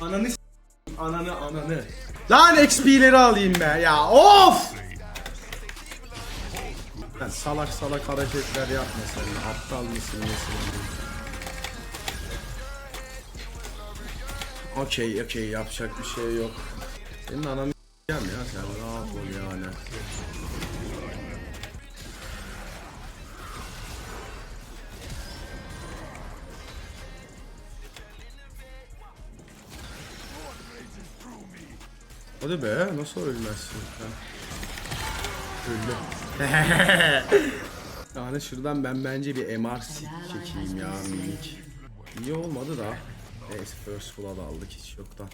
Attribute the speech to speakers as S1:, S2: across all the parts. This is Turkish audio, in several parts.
S1: Ananı ananı ananı. Lan XP'leri alayım be ya of! Sen salak salak hareketler yapma sen. Aptal mısın nesin? Okey okey yapacak bir şey yok. Senin ananı s**eceğim ya sen rahat ol yani. Hadi be nasıl ölmezsin sen? Öldü. yani şuradan ben bence bir MR çekeyim ya minik. İyi olmadı da. Neyse first blood aldık hiç yoktan.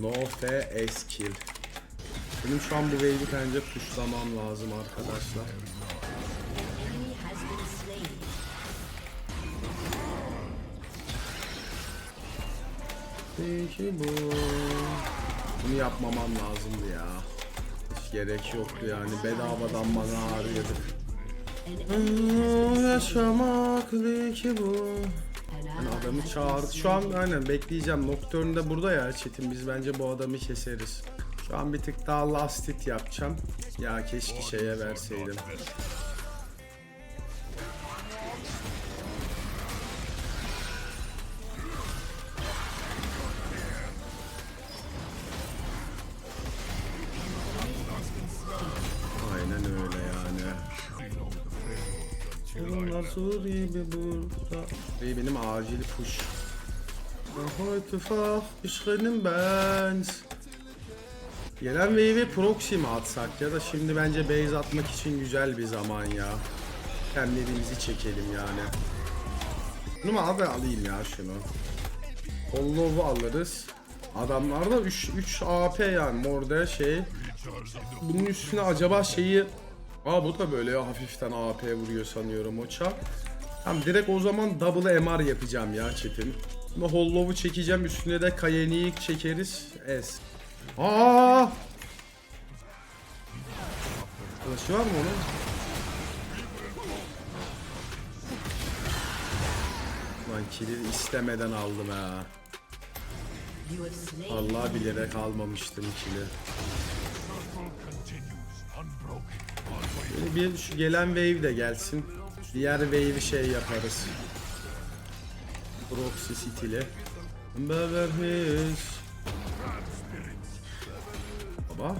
S1: No F S kill. Benim şu an bu wave'i bence pushlamam lazım arkadaşlar. Peki bu. Bunu yapmamam lazımdı ya. Hiç gerek yoktu yani bedavadan bana harcadık. Hmm, Yaşamak ki bu. Yani adamı çağırdı. Şu an aynen bekleyeceğim. Nocturne de burada ya Çetin. Biz bence bu adamı keseriz. Şu an bir tık daha last hit yapacağım. Ya keşke şeye verseydim. Gibi burada? Bey benim acil push. İch rennen Bands. Gelen wave'e proxy mi atsak ya da şimdi bence base atmak için güzel bir zaman ya. Kendimizi çekelim yani. Bunu mu abi alayım ya şunu. Hollow'u alırız. Adamlarda 3 3 AP yani morde şey. Bunun üstüne acaba şeyi Aa bu da böyle ya hafiften AP vuruyor sanıyorum o çar. Tamam direkt o zaman double MR yapacağım ya Çetin. Ama Hollow'u çekeceğim üstüne de Kayen'i çekeriz. S. Aa! Flash'ı var mı onun? Lan kili istemeden aldım ha. Allah bilerek almamıştım kili. Bir şu gelen wave de gelsin. Diğer wave'i şey yaparız. Proxy City'li. Beverhiz. Baba.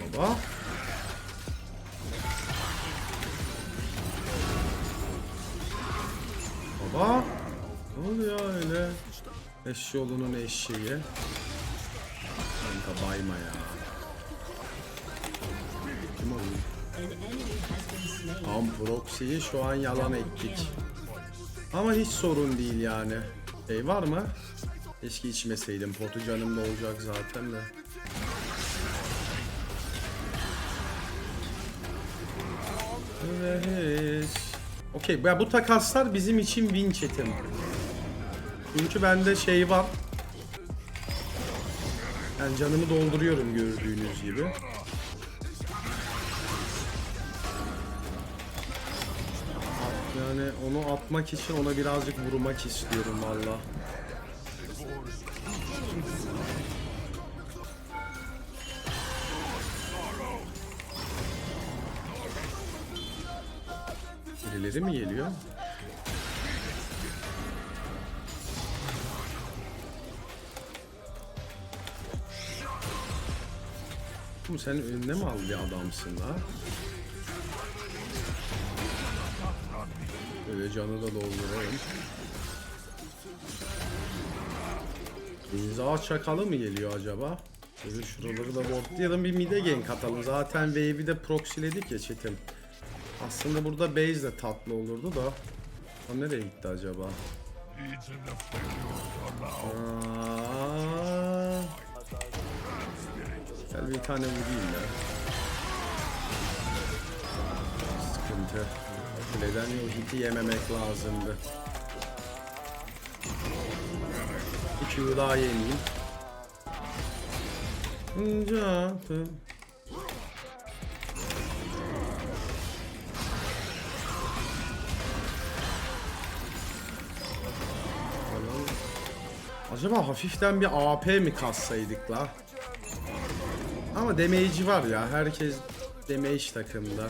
S1: Baba. Baba. Ne oluyor öyle? Eş yolunun eşeği. Kanka bayma ya. Am proxy'yi şu an yalan ettik. Ama hiç sorun değil yani. Şey var mı? Keşke içmeseydim. Potu canımda olacak zaten de. Evet. Okey bu takaslar bizim için win chatim. Çünkü bende şey var. Yani canımı dolduruyorum gördüğünüz gibi. Yani onu atmak için ona birazcık vurmak istiyorum valla. Birileri mi geliyor? Sen önüne mi al bir adamsın la? Böyle canı da doldurayım. İmza çakalı mı geliyor acaba? Böyle şuraları da botlayalım bir mide gank atalım. Zaten wave'i de proxyledik ya çetim. Aslında burada base de tatlı olurdu da. O nereye gitti acaba? Gel bir tane vurayım ya. Sıkıntı. Kuleden o hiti yememek lazımdı. Bir Q daha yemeyeyim. Hıncatı. Acaba hafiften bir AP mi kassaydık la? Ama damage'i var ya. Herkes damage takımda.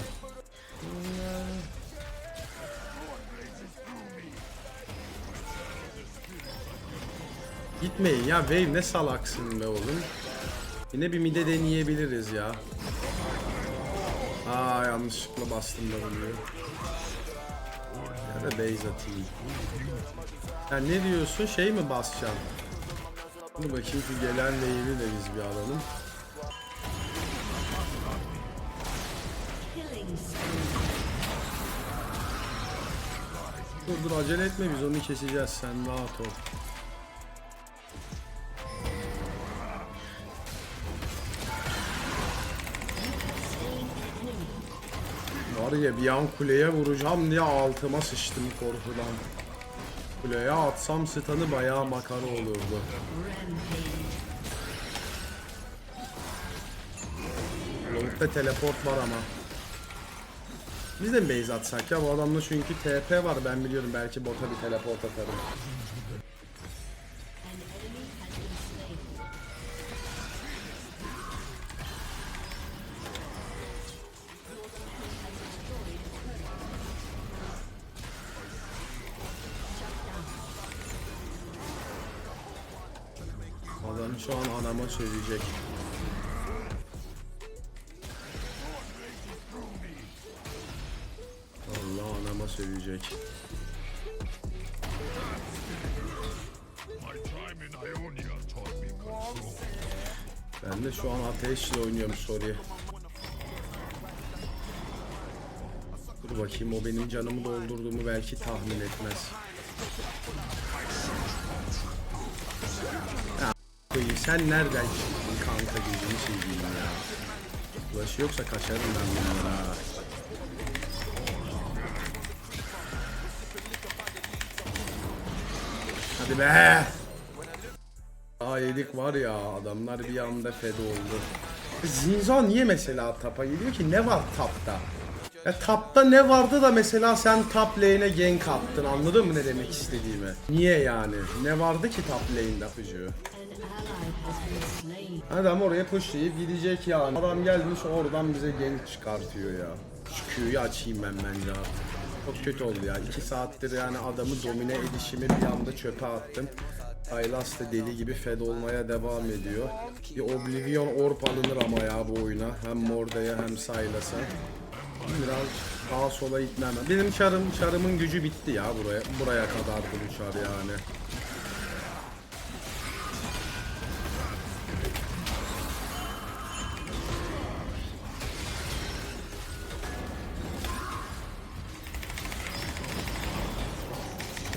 S1: Gitmeyin ya Wave ne salaksın be oğlum. Yine bir mide deneyebiliriz ya. Aa yanlışlıkla bastım da bunu. Ya da base atayım. Ya ne diyorsun şey mi basacağım? Dur bakayım şu gelen wave'i de biz bir alalım. Dur dur acele etme biz onu keseceğiz sen rahat ol. Var ya bir an kuleye vuracağım diye altıma sıçtım korkudan. Kuleye atsam stun'ı bayağı makara olurdu. Long'da teleport var ama. Biz de base atsak ya? Bu adamda çünkü TP var ben biliyorum belki bota bir teleport atarım. Anama sövecek. Allah anama sövecek. Ben de şu an ateşle oynuyorum sorry. Dur bakayım o benim canımı doldurduğumu belki tahmin etmez. Sen nereden çıktın kanka gözünü seveyim ya. Ulaşı yoksa kaçarım ben bunlara. Hadi be. Aa yedik var ya adamlar bir anda fed oldu. Zinza niye mesela tapa geliyor ki ne var tapta? Ya tapta ne vardı da mesela sen top lane'e gank attın anladın mı ne demek istediğimi? Niye yani? Ne vardı ki top lane'de
S2: slain.
S1: Adam oraya pushlayıp gidecek yani. Adam gelmiş oradan bize gank çıkartıyor ya. Şu Q'yu açayım ben bence artık. Çok kötü oldu ya. 2 saattir yani adamı domine edişimi bir anda çöpe attım. Sylas da deli gibi fed olmaya devam ediyor. Bir Oblivion Orb alınır ama ya bu oyuna. Hem Morda'ya hem Sylas'a. Biraz sağa sola itmem. Benim çarım, çarımın gücü bitti ya buraya. Buraya kadar bu çar yani.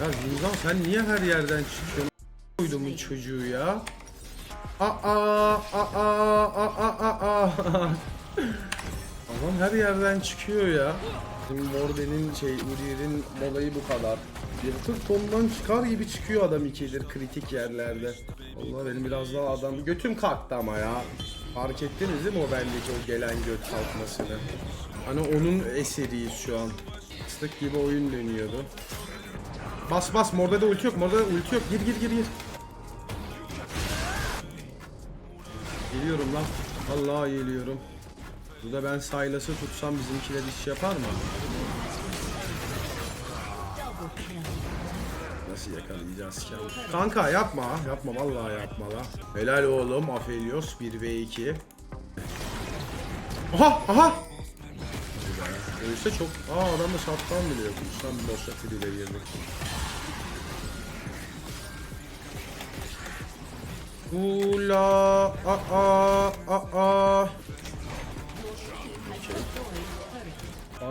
S1: Ya Zinzan sen niye her yerden çıkıyorsun? Koydumun çocuğu ya. Aa aa aa aa aa aa. Adam her yerden çıkıyor ya. Morden'in şey Urir'in olayı bu kadar. Yırtık tondan çıkar gibi çıkıyor adam ikidir kritik yerlerde. Allah benim biraz daha adam götüm kalktı ama ya. Fark ettiniz değil mi o bendeki o gelen göt kalkmasını? Hani onun eseriyiz şu an. Islık gibi oyun dönüyordu. Bas bas morda da ulti yok morda da ulti yok gir gir gir gir. Geliyorum lan. Vallahi geliyorum. Burada ben Sylas'ı tutsam bizimkiler iş yapar mı? Nasıl yakalayacağız ki? Kanka yapma, yapma vallahi yapma la. Helal oğlum, Aphelios 1 v 2. Aha, aha. Ölse çok... Aa adam da şaptan bile yokmuş. Tam boşa tribe girdik. Ula, a a a a.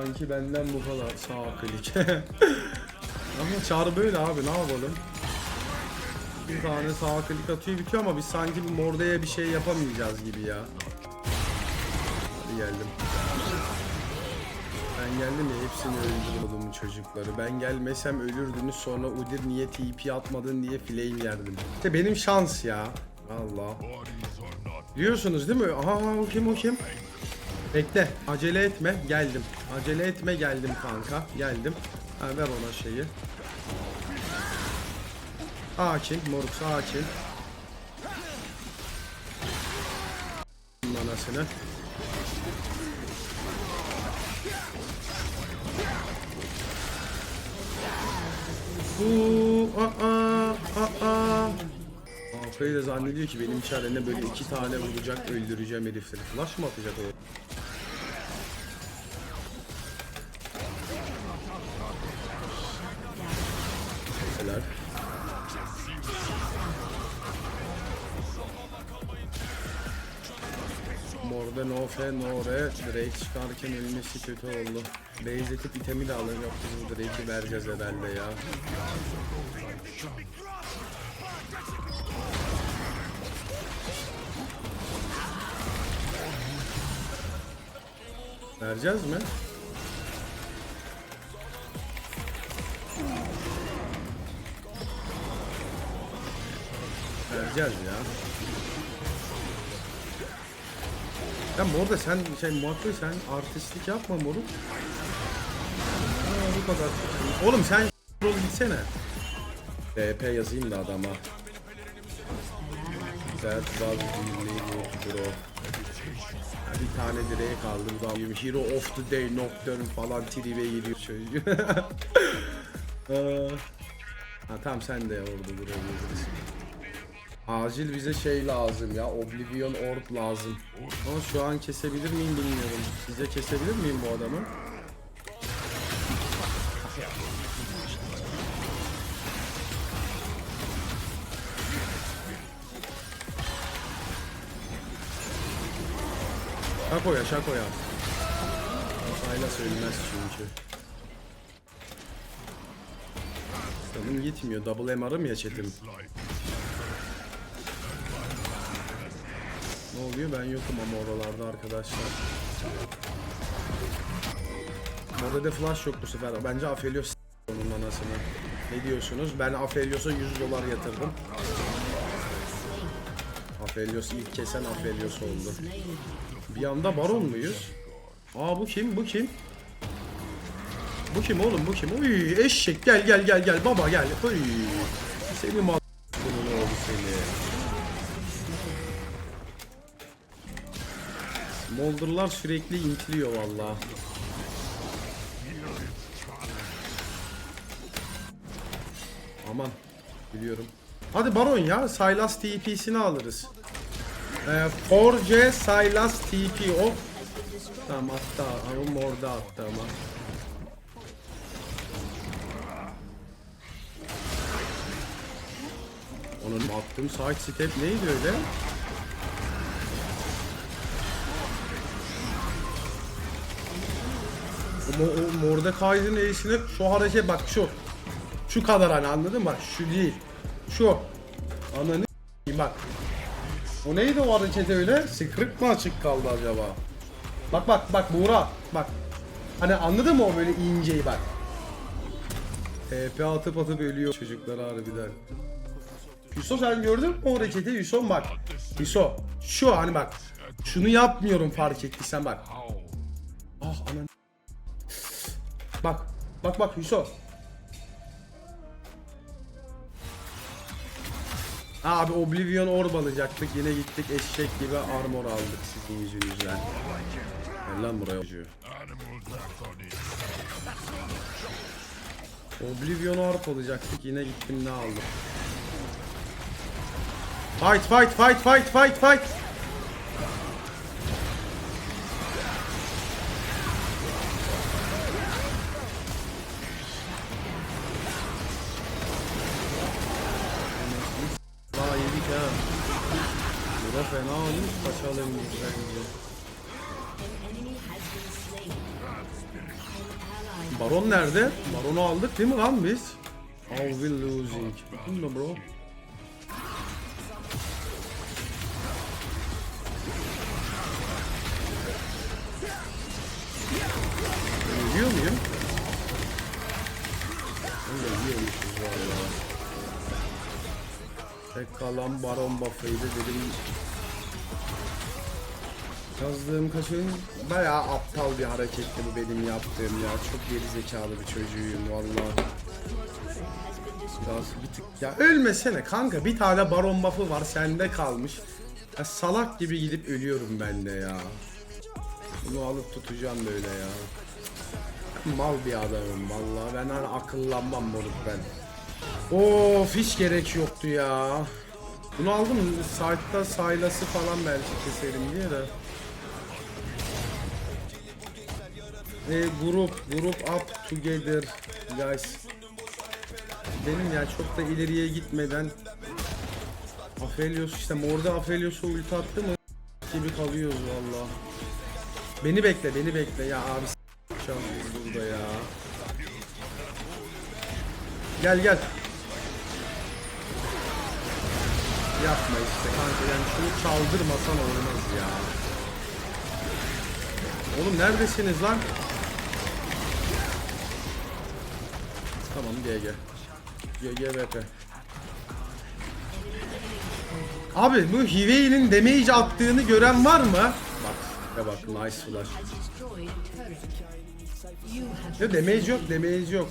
S1: Sanki benden bu kadar sağ klik. ama çağrı böyle abi ne yapalım? Bir tane sağ klik atıyor bitiyor ama biz sanki bir mordaya bir şey yapamayacağız gibi ya. Hadi geldim. Ben geldim ya hepsini öldürdüm çocukları. Ben gelmesem ölürdünüz sonra Udir niye TP atmadın diye flame yerdim. İşte benim şans ya. Allah. Biliyorsunuz değil mi? Aha o kim o kim? Bekle acele etme geldim. Acele etme geldim kanka geldim. Ha, ver ona şeyi. Sakin moruk sakin. Anasını. Bu aa aa. Afayı da zannediyor ki benim çarene böyle iki tane vuracak öldüreceğim herifleri. Flash mı atacak o? Helal. Morde no fe no re Drake çıkarken ölmesi kötü oldu. Base etip itemi de alın yoksa bu Drake'i vereceğiz herhalde ya. Vereceğiz mi? Vereceğiz ya. Ya bu arada sen şey muhakkak sen artistlik yapma moruk. Ha, bu kadar. Oğlum sen rol gitsene. DP yazayım da adama. That was really bro. Bir tane direğe kaldı bu da Hero of the day Nocturne falan tribe giriyor çocuğu. Aa. ha tamam sen de orada durabilirsin. Acil bize şey lazım ya Oblivion Orb lazım. Ama şu an kesebilir miyim bilmiyorum. Size kesebilir miyim bu adamı? Şakoya şakoya. Sayla söylemez çünkü. Canım gitmiyor. Double MR'ım ya chatim. Ne oluyor? Ben yokum ama oralarda arkadaşlar. Da flash yok bu sefer. Bence Aphelios s- onun anasını. Ne diyorsunuz? Ben Aphelios'a 100 dolar yatırdım. Aphelios ilk kesen Aphelios oldu. Bir anda baron muyuz? Aa bu kim? Bu kim? Bu kim oğlum? Bu kim? Uy eşek gel gel gel gel baba gel. Uy. Seni mal Moldurlar sürekli intiliyor valla. Aman biliyorum. Hadi Baron ya Sylas TP'sini alırız. Ee, 4C Sylas TP o. Tamam attı ama orada attı ama. Onun attığım side step neydi öyle? Mo- o Mordekaiser'ın eğisine şu hareket bak şu. Şu kadar hani anladın mı? Şu değil. Şu. Ananı bak. O neydi o hareket öyle? Script mi açık kaldı acaba? Bak bak bak Buğra bak. Hani anladın mı o böyle inceyi bak. TP atıp atıp ölüyor çocuklar harbiden. Hüso sen gördün mü o hareketi? Hüso bak. Hüso şu hani bak. Şunu yapmıyorum fark ettiysen bak. Ah anan. Bak. Bak bak Hüso. Abi Oblivion Orb alacaktık. Yine gittik eşek gibi armor aldık sizin yüzünüzden. Gel lan buraya
S3: it.
S1: Oblivion Orb alacaktık. Yine gittim ne aldım. Fight fight fight fight fight fight. Bura fena olmuş. Kaçalım bence. Baron nerede? Baron'u aldık değil mi lan biz? We losing? Değil mi bro? Kalan baron buff'ıydı dedim. Yazdığım kaşın bayağı aptal bir hareketti bu benim yaptığım ya. Çok geri zekalı bir çocuğuyum valla.
S2: has been
S1: Biraz bir tık ya ölmesene kanka bir tane baron buff'ı var sende kalmış. Ya salak gibi gidip ölüyorum ben de ya. Bunu alıp tutacağım böyle ya. Mal bir adamım vallahi ben hani akıllanmam moruk ben. Of hiç gerek yoktu ya. Bunu aldım site'da saylası falan belki keserim diye de. E, grup, grup up together guys. Benim ya çok da ileriye gitmeden Aphelios işte orada Aphelios'u ulti attı mı gibi kalıyoruz valla. Beni bekle, beni bekle ya abi s- burada ya. Gel gel. Yapma işte kanka yani şunu çaldırmasan olmaz ya. Oğlum neredesiniz lan? Tamam GG. GGVP. Abi bu Hivei'nin damage attığını gören var mı? Bak, ya bak nice flash. Ya damage yok, damage yok.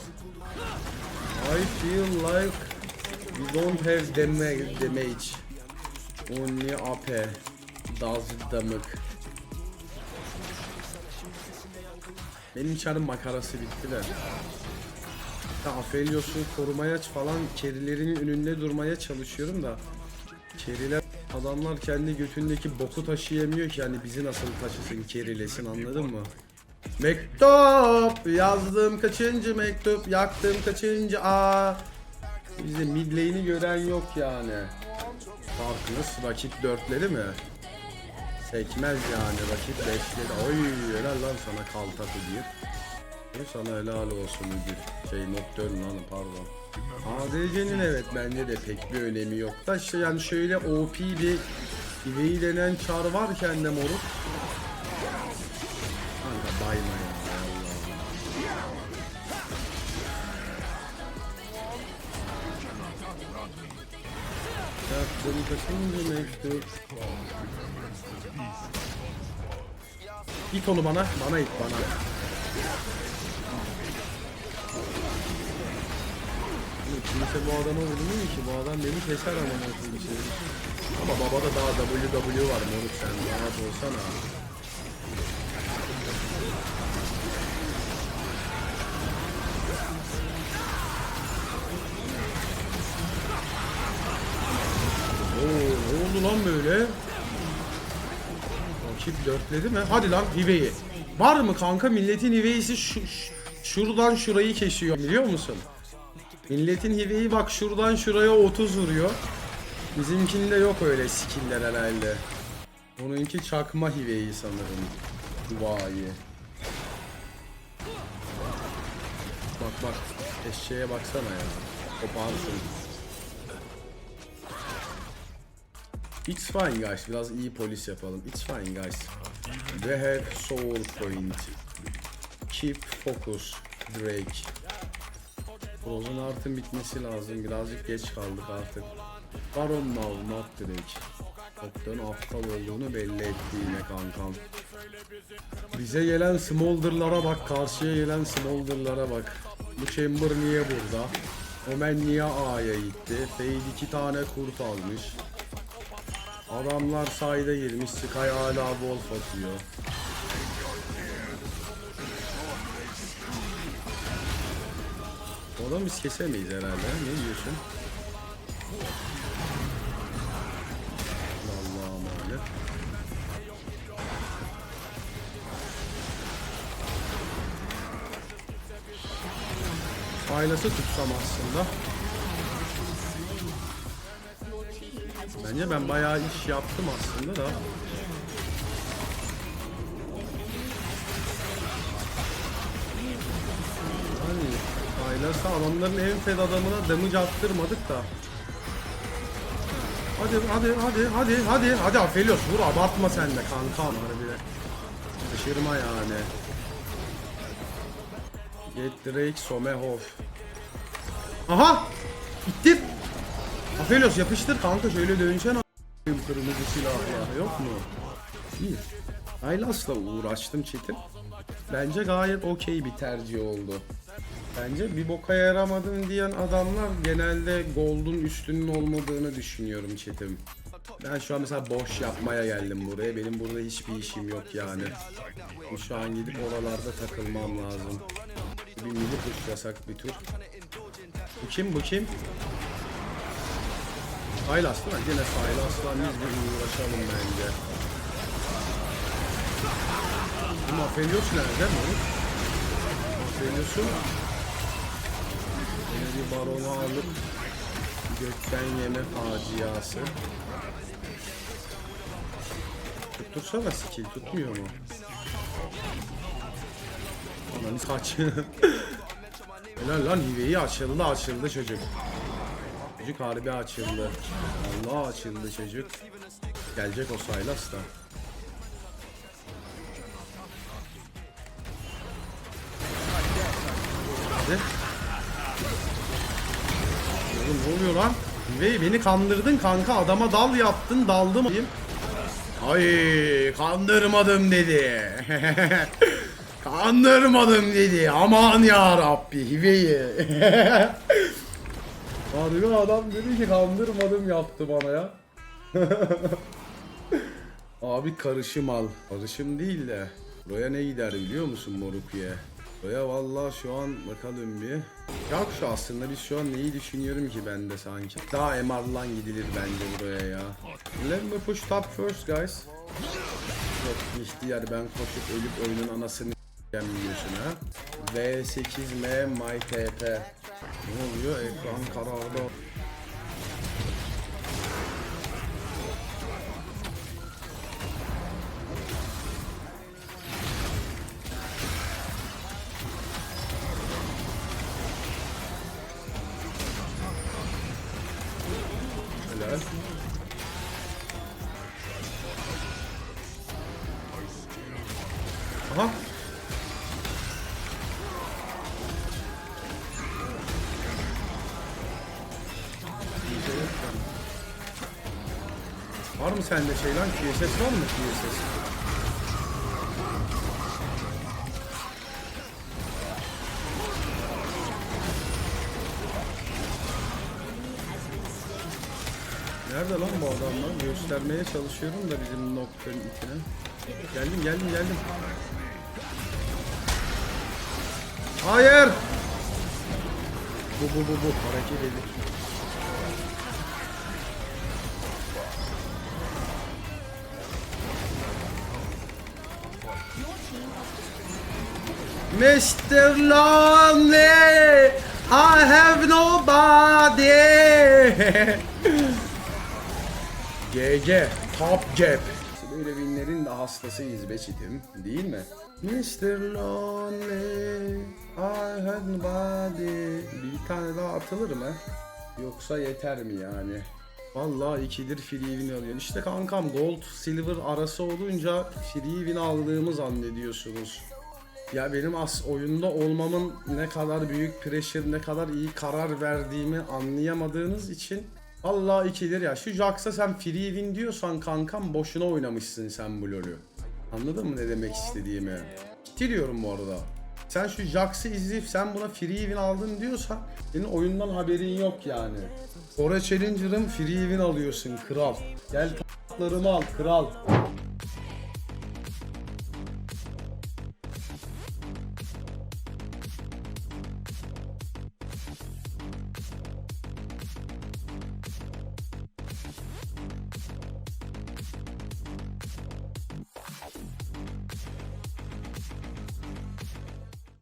S1: I feel like we don't have damage. damage. Only AP does damage. Benim çarım makarası bitti de. Ya Aphelios'u korumaya falan kerilerin önünde durmaya çalışıyorum da Keriler adamlar kendi götündeki boku taşıyamıyor ki yani bizi nasıl taşısın kerilesin anladın mı? Mektup yazdım kaçıncı mektup yaktım kaçıncı aa Bizde mid lane'i gören yok yani. Farkınız rakip dörtleri mi? Sekmez yani rakip beşleri. Oy helal lan sana kaltakı bir. Sana helal olsun bir şey Nocturne lan pardon. ADC'nin evet bence de pek bir önemi yok da işte yani şöyle OP bir İveyi denen çar varken de moruk. Kaçıncı mektup İt onu bana, bana it bana. Kimse bu adama vurmuyor ki, bu adam beni keser ama nasıl bir şey Ama babada daha WW var moruk sen. Rahat olsana oldu lan böyle? Rakip dörtledi mi? Hadi lan Hive'yi. Var mı kanka milletin Hive'yisi şu, şu- şuradan şurayı kesiyor biliyor musun? Milletin Hive'yi bak şuradan şuraya 30 vuruyor. Bizimkinde yok öyle skill'ler herhalde. Onunki çakma Hive'yi sanırım. Duayı. Bak bak eşeğe baksana ya. Koparsın. It's fine guys. Biraz iyi polis yapalım. It's fine guys. They have soul point. Keep focus. Drake. Frozen Art'ın bitmesi lazım. Birazcık geç kaldık artık. Baron Mav, not Drake. Çoktan aptal olduğunu belli etti yine kankam. Bize gelen Smolder'lara bak, karşıya gelen Smolder'lara bak. Bu Chamber niye burada? Omen niye A'ya gitti? Fade iki tane kurt almış. Adamlar sayda girmiş, Sky hala wolf atıyor. Onu biz kesemeyiz herhalde. Ne diyorsun? Allah'a emanet. Faylası tutsam aslında. Bence ben bayağı iş yaptım aslında da. Hani Faylası adamların en fed adamına damage attırmadık da. Hadi hadi hadi hadi hadi hadi Aphelios vur abartma sen de kankam harbiden. Şaşırma yani. Get Drake Somehov. Aha! Gittim. Aphelios yapıştır kanka şöyle döneceksin a**ayım kırmızı silahla yok mu? İyi. Aylas'la uğraştım çetin. Bence gayet okey bir tercih oldu. Bence bir boka yaramadın diyen adamlar genelde Gold'un üstünün olmadığını düşünüyorum chatim. Ben şu an mesela boş yapmaya geldim buraya. Benim burada hiçbir işim yok yani. Şu an gidip oralarda takılmam lazım. Bir midi pushlasak bir tur. Bu kim bu kim? Saylas değil mi? Yine Saylas'la biz bir uğraşalım bence. Bu Mafelios nerede mi? Mafelios'u Yine bir baronu alıp gökten yeme faciası. Tuttursana skill tutmuyor mu? Ananı kaç. Helal lan hiveyi açıldı açıldı çocuk. Çocuk harbi açıldı. Allah açıldı çocuk. Gelecek o Saylas da. Hadi. Oğlum ne oluyor lan? Hiveyi beni kandırdın kanka adama dal yaptın daldım. Ay kandırmadım dedi. kandırmadım dedi. Aman ya Rabbi Hiveyi. Harbi adam dedi ki kandırmadım yaptı bana ya. Abi karışım al. Karışım değil de. Buraya ne gider biliyor musun Morukye? Buraya vallahi şu an bakalım bir. Yok şu aslında biz şu an neyi düşünüyorum ki ben de sanki. Daha MR'lan gidilir bence buraya ya. Let me push top first guys. Yok ihtiyar ben koşup ölüp oyunun anasını yemiyorsun ha. V8M MyTP. Ne oluyor? Ekran karardı. Helal. Mı sende şey lan? QSS var mı QSS? Nerede lan bu adamlar? Göstermeye çalışıyorum da bizim noktanın içine. Geldim geldim geldim. Hayır! Bu bu bu bu hareket edin. Mr. Lonely, I have nobody. GG, top gap. Böyle winlerin de hastasıyız be çitim, değil mi? Mr. Lonely, I have nobody. Bir tane daha atılır mı? Yoksa yeter mi yani? Vallahi ikidir free win alıyor. İşte kankam gold silver arası olunca free win aldığımı zannediyorsunuz. Ya benim as oyunda olmamın ne kadar büyük pressure, ne kadar iyi karar verdiğimi anlayamadığınız için Allah ikidir ya. Şu Jax'a sen free win diyorsan kankam boşuna oynamışsın sen bu LoL'ü. Anladın mı ne demek istediğimi? Bitiriyorum bu arada. Sen şu Jax'ı izleyip sen buna free win aldın diyorsan senin oyundan haberin yok yani. Kore Challenger'ın free win alıyorsun kral. Gel tatlarımı al kral.